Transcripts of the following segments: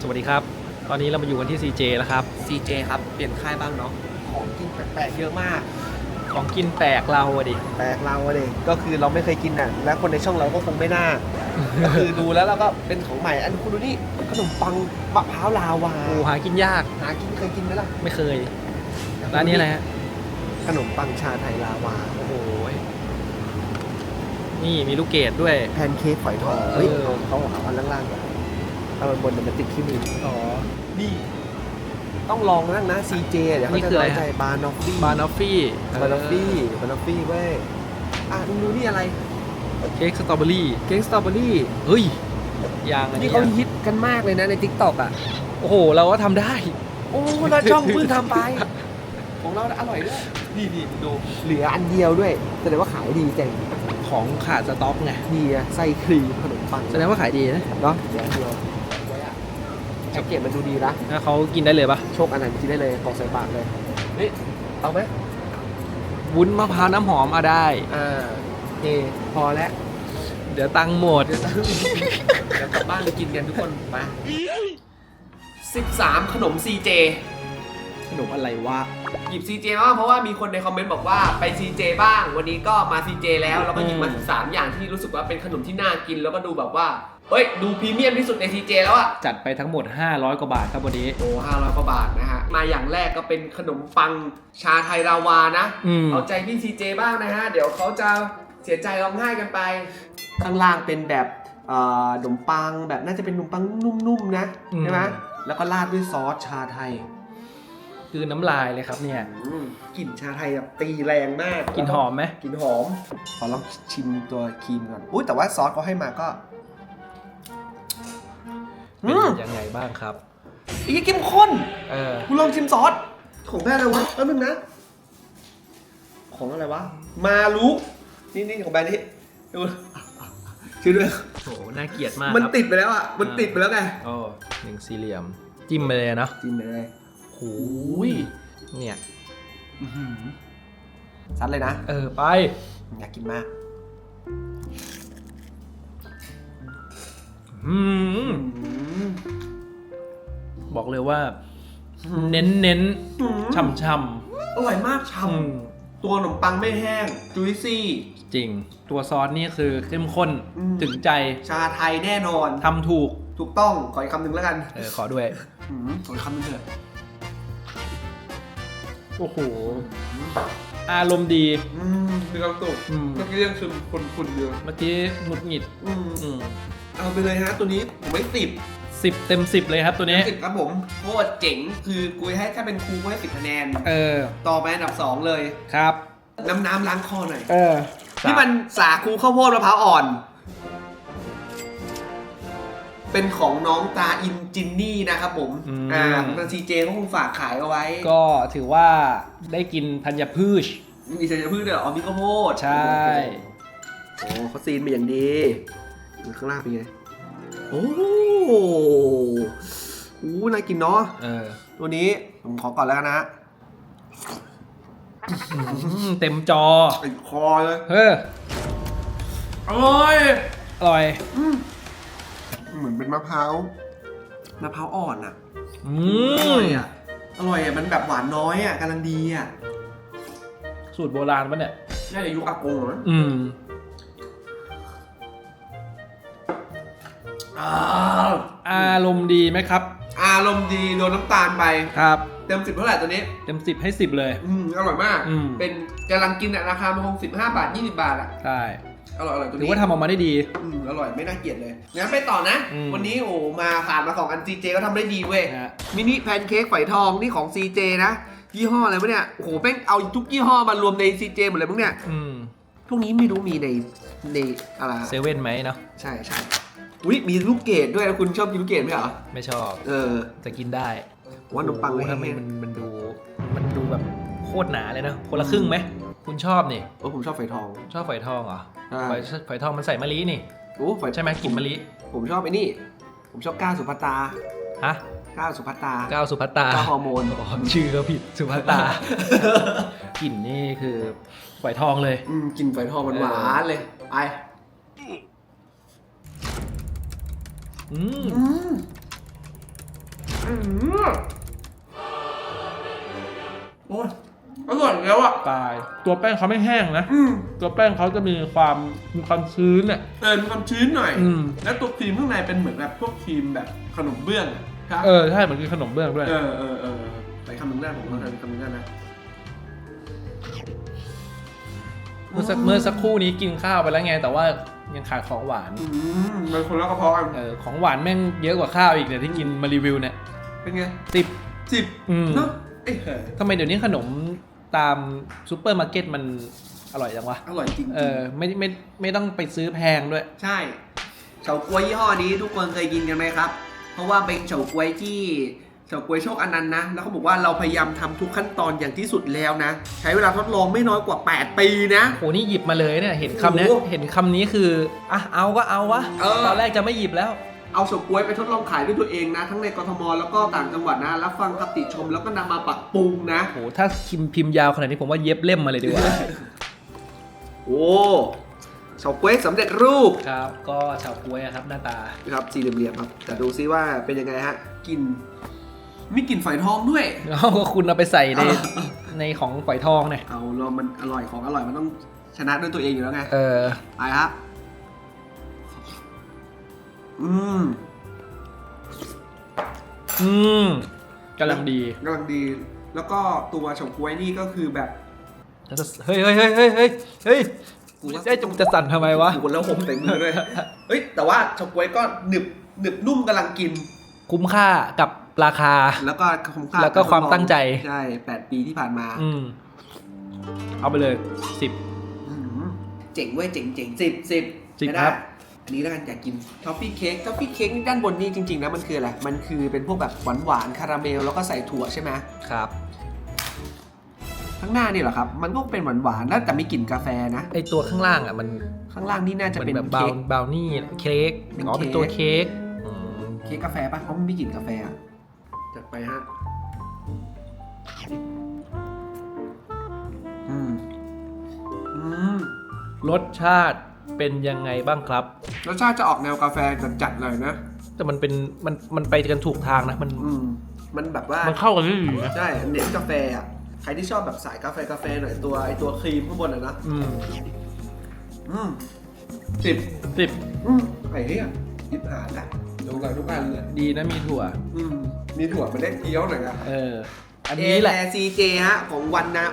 สวัสดีครับ ตอนนี้เรามาอยู่กันที่ CJ แล้วครับ CJ ครับ เปลี่ยนค่ายบ้างเนาะ ของกินแปลกๆเยอะมาก ของกินแปลกเราอะดิ แปลกเราอะเด็ก็คือเราไม่เคยกินอะ และคนในช่องเราก็คงไม่น่า ก็คือดูแล้วเราก็เป็นของใหม่ อันคุณดูนี่ขนมปังมะพร้าวลาวา โอ้หากินยาก หากินเคยกินไหมล่ะไม่เคย ร้านนี้อะไรฮะ ขนมปังชาไทยลาวา โอ้โหยนี่มีลูกเกดด้วย แพนเค้กฝอยทอง เฮ้ยเออ เขาเอาอันล่างๆก่อน เอาอันบนเดี๋ยวมันติดขี้มืออ๋อ นี่ ต้องลองนั่งนะ CJ เดี๋ยวนี่เขาคืจะออะไรน้อยใจบานอฟฟี่บานอฟฟี่บานอฟฟี่บานอฟฟี่เว้ย อะมึงดูนี่อะไร เค้กสตรอเบอรี่เค้กสตรอเบอรี่เฮ้ยยางอันนี่นี้เขาฮิตกันมากเลยนะใน t ิ k t o k อะ โอ้โห เราก็ทำได้ โอ้เราช่องเพิ่งทำไป ของเราอร่อยด้วยนี่นี่ดูเหลืออันเดียวด้วยแสดงว่าขายดีเจ๋งของขาดสต็อกไงดีอะไส้ครีมขนมปังแสดงว่าขายดีนะเนาะเดี๋ยวเดียวไว้อะแพ็กเกจมันดูดีนะถ้าเขากินได้เลยปะโชคอันนั้นกินได้เลยกรอกใส่ปากเลยนี่เอาไหมวุ้นมะพร้าวน้ำหอมเอาได้ อ่าโอเคพอแล้วเดี๋ยวตังค์หมด เดี๋ยวจะเดี๋ยวกลับบ้านไปกินกันทุกคนไป13 ขนม CJ ขนมอะไรวะ หยิบ CJ มาเพราะว่ามีคนในคอมเมนต์บอกว่าไป CJ บ้าง วันนี้ก็มา CJ แล้วแล้วก็หยิบมาอืม สามอย่างที่รู้สึกว่าเป็นขนมที่น่ากินแล้วก็ดูแบบว่าเฮ้ยดูพรีเมียมที่สุดใน CJ แล้วอะจัดไปทั้งหมด 500 กว่าบาทครับวันนี้ โอ้ห้าร้อยกว่าบาทนะฮะมาอย่างแรกก็เป็นขนมปังชาไทยลาวานะ อืม เอาใจพี่ CJ บ้างนะฮะ เดี๋ยวเขาจะเสียใจร้องไห้กันไป ข้างล่างเป็นแบบเอ่อขนมปังแบบน่าจะเป็นขนมปังนุ่มๆนะ อืม ใช่ไหมแล้วก็ราดด้วยซอสชาไทย คือน้ำลายเลยครับเนี่ยอืมกลิ่นชาไทยแบบตีแรงมากกลินหอมไหมกลิ่นหอม ขอลองชิมตัวครีมก่อนอุ้ยแต่ว่าซอสเขาให้มาก็เป็อืนมยังไงบ้างครับ อีกเข้มข้นเออคุณลองชิมซอส ของแบรนด์อะไรวะแป๊บนึงนะ ของอะไรวะ มารุนี่นี่ของแบรนด์นี้ดูชื่อด้วยโหน่าเกลียดมากมันครับติดไปแล้วอะ มันติดไปแล้วไงโอ้หนึ่งสี่เหลี่ยม จิ้มไปเลยเนาะ จิ้มไปเลย โหยเนี่ยอื้อหือซัดเลยนะ เออไป อยากกินมากอืมอืมบอกเลยว่า เน้นเน้นอืมช่ำช่อร่อยมากำช่อืมำตัวขนมปังไม่แห้งจุยซี่ จริง ตัวซอสนี่คือเข้มข้นอืมถึงใจ ชาไทยแน่นอนทำถูก ถูกต้อง ขออีกคำหนึ่งแล้วกัน เออ ขอด้วยอืมขออีกคำหนึ่งเถอะ โอ้โห อารมณ์ดี อืมมีความสุขอืม เมื่อกี้ยังซึมคุณคุณเยอะเมื่อกี้หงุดหงิดอืมอืมเอาไปเลยฮะตัวนี้ผมไม่สิบสิบเต็มสิบเลยครับตัวนี้สิบครับผมโคตรเจ๋งคือกูให้ถ้าเป็นครูกูให้สิบคะแนน เออ ต่อไปอันดับสองเลย ครับ น้ำน้ำล้างคอหน่อยเออ ที่มันสาคูข้าวโพดมะพร้าวอ่อน เป็นของน้องตาอินจินนี่นะครับผมอ่าทางซีเจก็คงฝากขายเอาไว้ ก็ถือว่าได้กินธัญพืช มีธัญพืชด้วยเหรออ๋อมีข้าวโพดใช่ โอ้เขาซีนมาอย่างดีดูข้างล่างเป็นไง โอ้โหน่ากินเนาะ เออตัวนี้ผมขอก่อนแล้วกันนะอืมเต็มจอ ติดคอเลยเฮ้ออร่อย อร่อย เหมือนเป็นมะพร้าวมะพร้าวอ่อนอะอือมร่อยอะอร่อยอะมันแบบหวานน้อยอะกำลังดีอะสูตรโบราณปะเนี่ย น่าจะยุคอากงเหรออืมอ่าอารมณ์ดีไหมครับ อารมณ์ดีโดนน้ำตาลไป ครับ เต็มสิบเท่าไหร่ตัวนี้ เต็มสิบให้สิบเลย อืมอร่อยมาก อืม เป็นกำลังกินอะราคามันคงสิบห้าบาทยี่สิบาทอะ ใช่ อร่อยอร่อยตัวถือนี้ว่าทำออกมาได้ดี อืมอร่อยไม่น่าเกลียดเลยงั้นไปต่อนะ อืม วันนี้โอ้มาผ่านมาสองอัน CJ ก็ทำได้ดีเว้ย นะฮะ มินิแพนเค้กฝอยทองนี่ของ CJ นะ ยี่ห้ออะไรวะเนี่ย โอ้โหแป้งเอาทุกยี่ห้อมารวมใน CJ หมดเลยมั้งเนี่ย อืมพวกนี้ไม่รู้มีในในอะไรเซเว่นไหมเนาะใช่ใช่อุ้ยมีลูกเกดด้วยนะคุณชอบกินลูกเกดไหมเหรอ ไม่ชอบเออจะกินได้ว่าขนมปังโอ้ไม่โหให้ทำไมมันมันดู มันดูแบบโคตรหนาเลยนะคนละครึ่งไหมคุณชอบนี่ โอ้ผมชอบฝอยทอง ชอบฝอยทองเหรอ ใช่ฝอยฝอยทองมันใส่มะลินี่ โอ้ฝอยใช่ไหมกลิ่นมะลิ ผมชอบไอ้นี่ ผมชอบก้าวสุภัตตาฮะก้าวสุภัตตาก้าวสุภัตตาก้าวฮอร์โมน อ๋อชื่อก็ผิดสุภัตตา กลิ่นนี่คือฝอยทองเลย อืมกินฝอยทองมันหวานๆเลยไปอืมอืมอืมโอ้ย อร่อยอีกแล้วอะตาย ตัวแป้งเขาไม่แห้งนะ อืมตัวแป้งเขาจะมีความมีความชื้นเนี่ยเออมีความชื้นหน่อย อืม แล้วตัวครีมข้างในเป็นเหมือนแบบพวกครีมแบบขนมเบื้องอะครับ เออใช่เหมือนกินขนมเบื้องด้วย เออเออเออไปคำหนึ่งได้ผมลองทำคำหนึ่งได้นะ เมื่อสักเมื่อสักครู่นี้กินข้าวไปแล้วไง แต่ว่ายังขาดของหวาน อืมมันคนละกระเพาะกันเออของหวานแม่งเยอะกว่าข้าวอีกเนี่ยที่กินมารีวิวเนี่ยเป็นไงสิบ สิบอืม เนาะเอ้ยเออ ทำไมเดี๋ยวนี้ขนมตามซูเปอร์มาร์เก็ตมันอร่อยจังวะ อร่อยจริงๆ เออไม่ไม่ไม่ต้องไปซื้อแพงด้วย ใช่เฉาก๊วยยี่ห้อนี้ทุกคนเคยกินกันไหมครับ เพราะว่าเป็นเฉาก๊วยที่เฉาก๊วยโชคอนันต์นะ แล้วเขาบอกว่าเราพยายามทำทุกขั้นตอนอย่างที่สุดแล้วนะ ใช้เวลาทดลองไม่น้อยกว่า 8 ปีนะ โหนี่หยิบมาเลยเนี่ย เห็นคำเนี้ยโอ้โหเห็นคำนี้คือ อะ เอาก็เอาวะ เออ ตอนแรกจะไม่หยิบแล้ว เอาเฉาก๊วยไปทดลองขายด้วยตัวเองนะ ทั้งในกรทมแล้วก็ต่างจังหวัดนะรับฟังคติชมแล้วก็นำมาปรับปรุงนะ โหถ้าพิมพ์พิมพ์ยาวขนาดนี้ผมว่าเย็บเล่มมาเลยดีกว่า โอ้เฉาก๊วยสำเร็จรูปครับ ก็ชาวกล้วยอะครับหน้าตา นะครับสี่เหลี่ยมๆครับแต่ดูซิว่าเป็นยังไงฮะกลินมีกลิ่นฝอยทองด้วย แล้วก็คุณเอาไปใส่ในในของฝอยทองเนี่ยเอาเรามันอร่อยของอร่อยมันต้องชนะด้วยตัวเองอยู่แล้วไงเออ ไปครับ อืมอืมกำลังดีกำลังดี แล้วก็ตัวเฉาก๊วยนี่ก็คือแบบแล้วจะเฮ้ยเฮ้ยเฮ้ยเฮ้ยเฮ้ยเฮ้ยกูว่าไอ้ยจงจะสั่นทำไมวะกูแล้วผมใส่มือด้วยเฮ้ย แต่ว่าเฉาก๊วยก็หนึบหนึบนุ่มกำลังกิน คุ้มค่ากับราคา แล้วก็คุ้มค่าแล้วก็ความตั้งใจ ใช่แปดปีที่ผ่านมา อืมเอาไปเลยสิบอืมเจ๋งเว้ยเจ๋งเจ๋งสิบสิบสิบไม่ได้ครับ อันนี้แล้วกันอยากกินทอฟฟี่เค้กทอฟฟี่เค้กด้านบนนี่จริงๆนะมันคืออะไร มันคือเป็นพวกแบบหวานหวานๆคาราเมลแล้วก็ใส่ถั่วใช่ไหมครับ ข้างหน้านี่เหรอครับ มันก็เป็นหวานหวานๆนะแต่มีกลิ่นกาแฟนะ ไอตัวข้างล่างอะมันข้างล่างนี่น่าจะมันเป็นแบบบาเค้วกบาวนี่เค้กเป็นอ๋อเป็นเค้กตัวเค้กอืมเค้กกาแฟป่ะเพราะมันมีกลิ่นกาแฟอะจัดไปฮะ อืม อืมรสชาติ เป็นยังไงบ้างครับ รสชาติจะออกแนวกาแฟจัดๆเลยนะ แต่มันเป็นมันมันไปกันถูกทางนะมันอืม มันแบบว่า มันเข้ากันได้ดีนะใช่ เน้นกาแฟอะ ใครที่ชอบแบบสายกาแฟกาแฟหน่อยตัวไอตัวครีมข้างบนอะนะ อืมอืมสิบสิบอืมไอ้เหี้ยยิบหานอะลงกันทุกอันเลยดีนะมีถั่ว อืม มีถั่วมาได้เคี้ยวหน่อยนะเออ อันนี้แหละ ซีเจฮะ ของวันนะ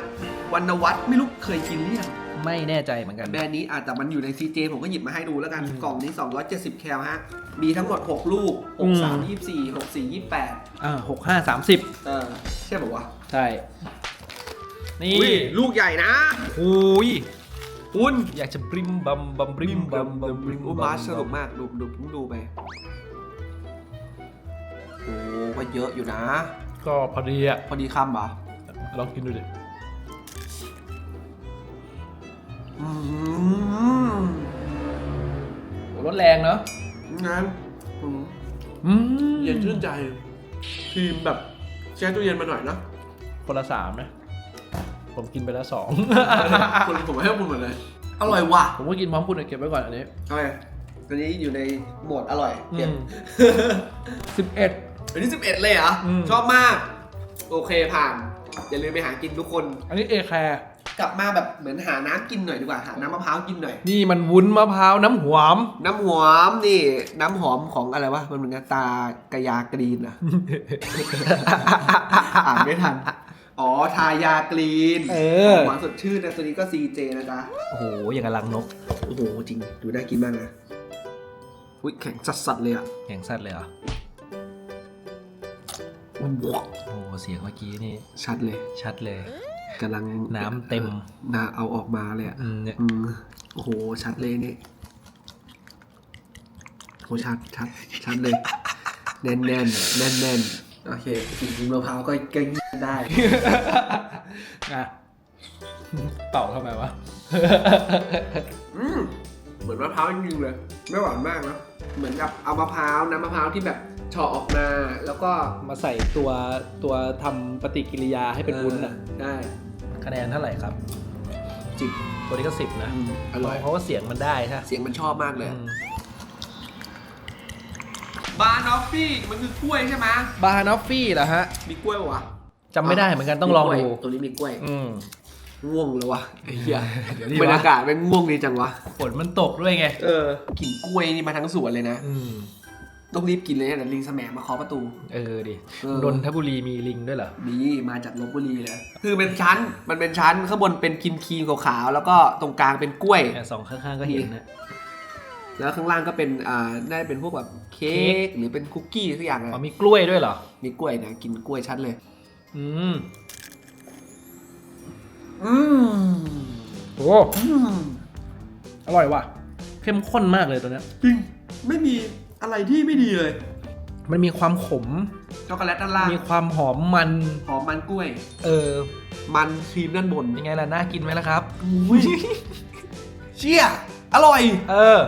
วันนวัฒน์ไม่รู้เคยกินหรือยัง ไม่แน่ใจเหมือนกัน แบรนด์นี้อาจแต่มันอยู่ใน CJ ผมก็หยิบมาให้ดูแล้วกันอืมกล่องนี้ 270 แคลฮะ มีทั้งหมด 6 ลูก อืม 63 24 64 28 อ่าหกห้าสามสิบเออ ใช่ป่าวะใช่ นี่อุ้ยลูกใหญ่นะโอ้ยคุณอยากจะบริมบัมบัมบริมบัมบัมบริมโอ้บาสสนุกมาก ดูดูเพิ่งดูไป โอ้ก็เยอะอยู่นะ ก็พอดีอะ พอดีคำเหรอลองกินดูดิ อืมโหรสแรงเนาะงั้นอืมอืมเย็นชื่นใจครีมแบบแช่ตู้เย็นมาหน่อยนะคนละสามนะ ผมกินไปแล้วสอง คุณผมให้คุณหมดเลยอร่อยว่ะผมก็กินพร้อมคุณเก็บไว้ก่อนอันนี้โอเคตอนนี้อยู่ในโหมดอร่อยเก็บสิบเอ็ด อันนี้11 เลยเหรอ อืม ชอบมาก โอเคผ่าน อย่าลืมไปหากินทุกคน อันนี้เอแคร์ กลับมาแบบเหมือนหาน้ำกินหน่อยดีกว่าหาน้ำมะพร้าวกินหน่อย นี่มันวุ้นมะพร้าวน้ำหวาม น้ำหอมนี่ น้ำหอมของอะไรวะ มันเหมือนกับตากระยากรีนอะ อ่านไม่ทัน อ๋อ ทายากรีนเออหวานสดชื่นนะตัวนี้ก็ CJ นะจ๊ะ โอ้โห อย่างกับลังนก โอ้โห จริง ดูน่ากินมากนะอุ้ยแข็งสัดๆเลยอะแข็งสัตว์เลยเหรอมันบวกโอ้โหเสียงเมื่อกี้นี่ ชัดเลย ชัดเลย กำลังน้ำเต็มน่าเอาออกมาเลยอะอืมเนี่ยอืมโอ้โห ชัดเลยนี่โหชัดชัดชัดเลย แน่นแน่นแน่นแน่นโอเคกินมะพร้าวก็ก็ได้อะเป่าทำไมวะอืมเหมือนมะพร้าวจริงๆเลย ไม่หวานมากนะเหมือนกับเอามะพร้าวน้ำมะพร้าวที่แบบ เฉาะออกมาแล้วก็มาใส่ตัวตัวทำปฏิกิริยาให้เป็นวุ้นอะได้ คะแนนเท่าไหร่ครับจิบตัวนี้ก็สิบนะ อืมอร่อย เพราะว่าเสียงมันได้ใช่ไหมเสียงมันชอบมากเลย อืมบานอฟฟี่มันคือกล้วยใช่ไหมบานอฟฟี่เหรอฮะมีกล้วยปะวะจำไม่ได้เหมือนกันต้องลองมีกล้วยดูตัวนี้มีกล้วยอืม ง่วงเลยวะไอ้เหี้ยเดี๋ยวดีบรรวะยากาศเป็นง่วงดีจังวะฝนมันตกด้วยไง เออกลิ่นกล้วยนี่มาทั้งสวนเลยนะ อืม ต้องรีบกินเลยนะเดี๋ยวลิงแสมมาเคาะประตู เออดิเออ นนทบุรีมีลิงด้วยเหรอมีมาจากลบบุรีเลยคือเป็นชั้นมันเป็นชั้นข้างบนเป็นครีมครีมๆขาวๆแล้วก็ตรงกลางเป็นกล้วยแอบสองข้างๆก็เห็นนะ แล้วข้างล่างก็เป็นอ่าได้เป็นพวกแบบเค้กหรือเป็นคุกกี้สักอย่างอ๋ออะมีกล้วยด้วยเหรอ มีกล้วยนะกินกล้วยชัดเลย อืมอืมโอ้อร่อยว่ะ เข้มข้นมากเลยตัวเนี้ย จริงไม่มี อะไรที่ไม่ดีเลย มันมีความขม ช็อกโกแลตด้านล่างมีความหอมมัน หอมมันกล้วย เออ มันครีมด้านบนยังไงล่ะ น่ากินไหมล่ะครับ อุ้ยเชี่ยอร่อยเออ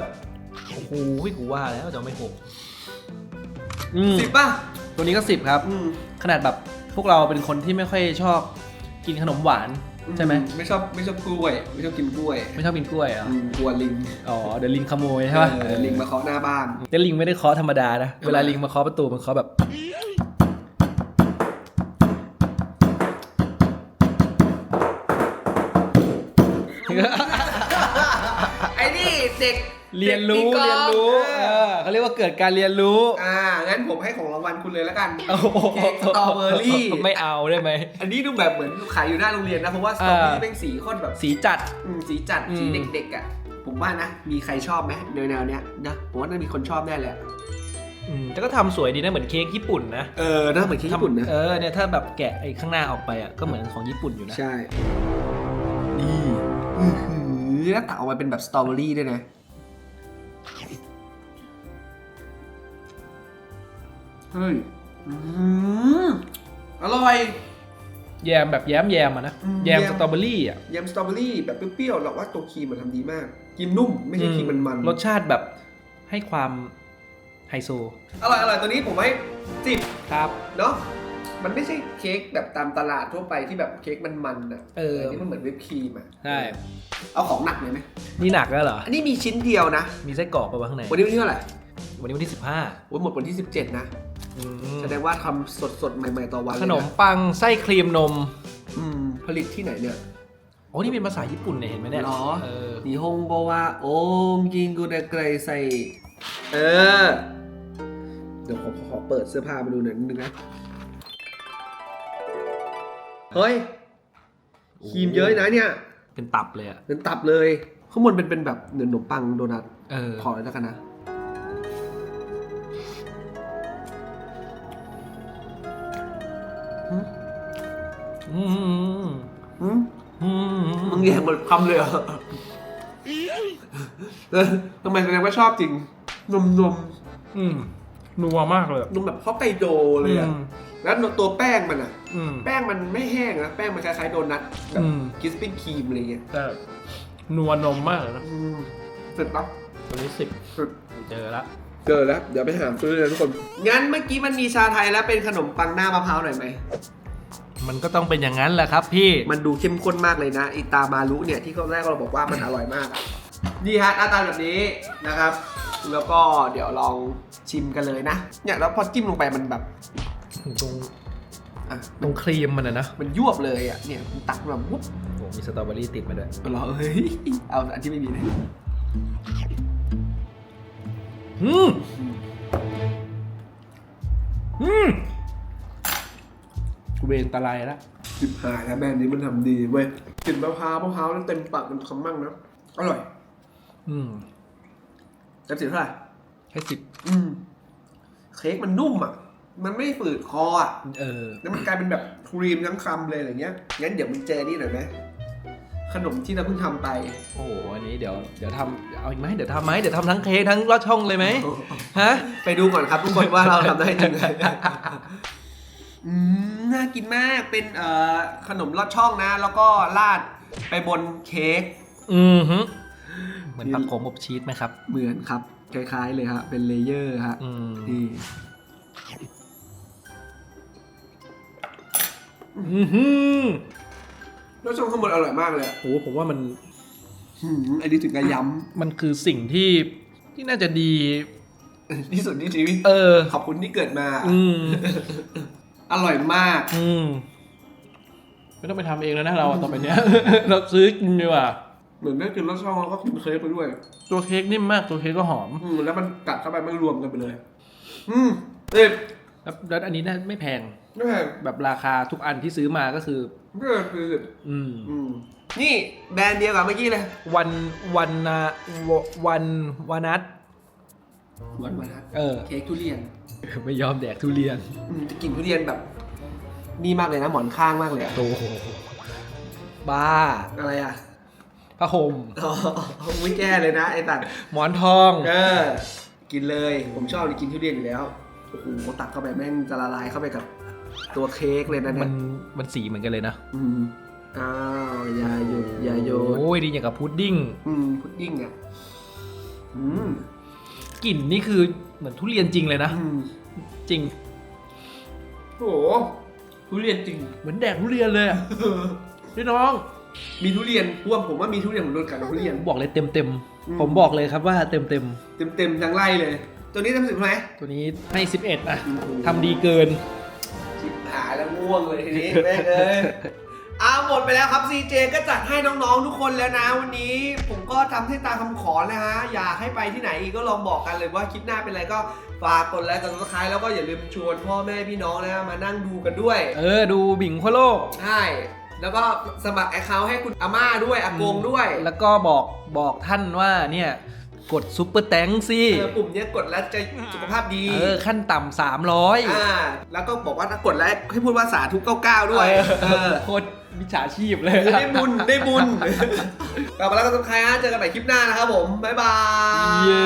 โอ้โหกูว่าแล้วจะไม่หกอืมสิบป่ะตัวนี้ก็สิบครับ อืมขนาดแบบพวกเราเป็นคนที่ไม่ค่อยชอบกินขนมหวาน ใช่ไหมไม่ชอบไม่ชอบกล้วย ไม่ชอบกินกล้วยไม่ชอบกินกล้วยเหรอะอืมกลัวลิงอ๋อเดี๋ยวลิงขโมยใช่ปะเออลิงมาเคาะหน้าบ้าน แต่ลิงไม่ได้เคาะธรรมดานะเวลาลิงมาเคาะประตูมันเคาะแบบ ไอ้นี่เด็ก เรียนรู้ด็กเรียนรู้เอเอออเขาเรียกว่าเกิดการเรียนรู้ อ่างั้นผมให้ของรางวัลคุณเลยแล้วกันโอ้โหเค้กสตรอเบอรี่ไม่เอาได้ไหมอันนี้ดูแบบเหมือนขายอยู่หน้าโรงเรียนนะเพราะว่าสตรอเบอรี่อ่าเป็นสีโคตรแบบสีจัดอืมสีจัดอืมสีเด็กๆอะผมว่านะมีใครชอบไหมแนวแนวๆเนี้ยนะผมว่าน่ามีคนชอบแน่เลยอะอืมแต่ก็ทำสวยดีนะเหมือนเค้กญี่ปุ่นนะเออน่าเหมือนที่ญี่ปุ่นนะเออเนี่ยถ้าแบบแกะไอ้ข้างหน้าออกไปอะก็เหมือนของญี่ปุ่นอยู่นะใช่นี่อื้อหือแล้วตักออกมาเป็นแบบสตรอเบอรี่ด้วยนะ เฮ้ยอืมอร่อย แยมแบบแย้มแยมอะนะ อืมแยมแยม สตรอเบอรี่อะ ยำสตรอเบอรี่แบบเปรี้ยวๆหรอกว่าตัวครีมมันทำดีมากครีมนุ่มไม่ใช่ครีมมันมันๆรสชาติแบบให้ความไฮโซ อร่อยอร่อยตัวนี้ผมให้สิบครับ เนาะ มันไม่ใช่เค้กแบบตามตลาดทั่วไปที่แบบเค้กมันมันๆอะเออ นนี้มันเหมือนวิปครีมอะใช่ เอาของหนักเลยไหมนี่หนักแล้วเหรอ อันนี้มีชิ้นเดียวนะ มีไส้กรอกปะวะข้างใน วันนี้วันที่เท่าไหร่วันนี้วันที่สิบห้าวันหมดวันที่ 17 นะแสดงว่าทำสดๆ ใหม่ๆ ต่อวันเลยขนะนมปังไส้ครีมนม อืม ผลิตที่ไหนเนี่ย โอ้นี่เป็นภาษาญี่ปุ่นเนี่ยเห็นไหมเนี่ยหรอ เออนิฮงโกวาโอมกินกูเดไกรใส่เออ เดี๋ยวขอขอเปิดเสื้อผ้ามาดูหน่อยนิดนึงนะ เฮ้ยครีมเยอะนะเนี่ย เป็นตับเลยอะเป็นตับเลย ข้างบนเป็นเป็นแบบเหมือนขนมปังโดนัทเออขอเลยแล้วกันนะอืมอืมอืมมึงแย่งหมดคำเลยเหรอเออทำไมแสดงว่าชอบจริงนมนมอืมนัวมากเลยอะนมแบบฮอกไกโดเลยอะอืม แล้วตัวแป้งมันอะอืม แป้งมันไม่แห้งนะ แป้งมันคล้ายๆโดนัทแบบอืม กิสปิ้งครีมอะไรเงี้ยแต่นัวนมมากเลยนะอืมเสร็จปะตัวนี้สิบเสร็จเจอละเจอแล้ว เดี๋ยวไปหาซื้อเลยทุกคน งั้นเมื่อกี้มันมีชาไทยแล้วเป็นขนมปังหน้ามะพร้าวหน่อยไหม มันก็ต้องเป็นอย่างนั้นแหละครับพี่ มันดูเข้มข้นมากเลยนะ อิตามารุเนี่ยที่ตอนแรกเราบอกว่ามันอร่อยมากอะนี่ฮะหน้าตาแบบนี้นะครับ แล้วก็เดี๋ยวลองชิมกันเลยนะ เนี่ยแล้วพอจิ้มลงไปมันแบบ ตรงอะตรงครีมมันอะนะมันยวบเลยอะเนี่ยมันตักแบบวุ๊บโอ้มีสตรอเบอรี่ติดมาด้วยเหรอเฮ้ยเอาอันที่ไม่มีเลยอืมอืมกูเบนตะไลแล้วสิบหายนะแบรนด์นี้มันทำดีเว้ยกลิ่นมะพร้าวมะพร้าวนั่นเต็มปากมันคำมั่งนะ อร่อยอืมจำสิบเท่าไหร่แค่สิบอืม เค้กมันนุ่มอะ มันไม่ฝืดคออะเออ แล้วมันกลายเป็นแบบครีมทั้งคำเลยอะไรเงี้ย งั้นเดี๋ยวมึงเจอนี่หน่อยไหมขนมที่เราเพิ่งทำไป โอ้โห อันนี้เดี๋ยว เดี๋ยวทำเอาอีกไหมเดี๋ยวทำไหมเดี๋ยวทำทั้งเค้กทั้งลอดช่องเลยไหมฮะ ไปดูก่อนครับทุกคนว่าเราทำได้จริงไหมอืมน่ากินมาก เป็นเอ่อขนมลอดช่องนะ แล้วก็ราดไปบนเค้ก อืมฮึเหมือนผักโขมอบชีสไหมครับ เหมือนครับ คล้ายๆเลยฮะ เป็นเลเยอร์ฮะอืม นี่ อือหือรสช่องข้างบนอร่อยมากเลยอะโอ้ผมว่ามันหืมอันนี้ถึงกับย้มันคือสิ่งที่ที่น่าจะดีที่สุดในชีวิตเออ ขอบคุณที่เกิดมา อืม อร่อยมาก อืม ไม่ต้องไปทำเองแล้วนะเราอะต่อไปเนี้ย เราซื้อกินดีกว่า เหมือนได้กินรสช่องแล้วก็กินเค้กไปด้วย ตัวเค้กนิ่มมากตัวเค้กก็หอม อืมแล้วมันกัดเข้าไปมันรวมกันไปเลย อืมเด็ดแล้วแล้วอันนี้น่าไม่แพงไม่ แพงแบบราคาทุกอันที่ซื้อมาก็คือไม่แพงคืออืมอืมนี่แบรนด์เดียวกับเมื่อกี้เลยวันวันนาวันวานัทหวานหวานเออเค้กทุเรียนไม่ยอมแดกทุเรียนอืมจะกินทุเรียนแบบ นี่มากเลยนะหมอนข้างมากเลยอะโอ้โหบ้าอะไรอะผ้าห่มอ๋อไม่แก้เลยนะไอ้ตัดหมอนทองเออกินเลย ผมชอบกินทุเรียนอยู่แล้วโอ้โหตักเข้าไปแม่งจะละลายเข้าไปกับ ตัวเค้กเลยนะมัเนี่ยนมันสีเหมือนกันเลยนะอืมอ้าวอย่าหยุดอย่าโยนโอ้ยดีอย่างกับพุดดิ้งอืมพุดดิ้งอะอืมกลิ่นนี่คือเหมือนทุเรียนจริงเลยนะอืมจริงโอ้โหทุเรียนจริง เหมือนแดกทุเรียนเลยอะพี่น้องมีทุเรียนพ่วงผมว่ามีทุเรียนผมโดนกัดทุเรียน ผมบอกเลยเต็มเต็มๆอืมผมบอกเลยครับว่าเต็มเต็มเต็มเต็มๆทั้งไล่เลย ตัวนี้เต็มสิบไหมๆตัวนี้ให้11อะอืมทำดีเกินชิบหายแล้วง่วงเลยทีนี้แม่งเอ้ยอ้าวหมดไปแล้วครับ CJ ก็จัดให้น้องๆทุกคนแล้วนะ วันนี้ผมก็ทำให้ตามคำขอนะฮะ อยากให้ไปที่ไหนอีกก็ลองบอกกันเลยว่าคลิปหน้าเป็นอะไรก็ฝากกดไลค์กดซับสไครต์แล้วก็อย่าลืมชวนพ่อแม่พี่น้องนะฮะมานั่งดูกันด้วย เออ ดูบิ่งขั้วโลก ใช่ แล้วก็สมัครแอคเคาท์ให้คุณอาม่าด้วยอากงด้วย แล้วก็บอกบอกท่านว่าเนี่ย กดซุปเปอร์แตงสิเออปุ่มเนี้ยกดแล้วจะสุขภาพดี เออขั้นต่ำสามร้อยอ่า แล้วก็บอกว่าถ้ากดแล้วให้พูดว่าสาธุเก้าเก้าด้วย เออโคตรมิจฉาชีพเลย ได้บุญได้บุญกลับมาแล้วก็สำคัญฮะเจอกันใหม่คลิปหน้านะครับผม บ๊ายบาย เย้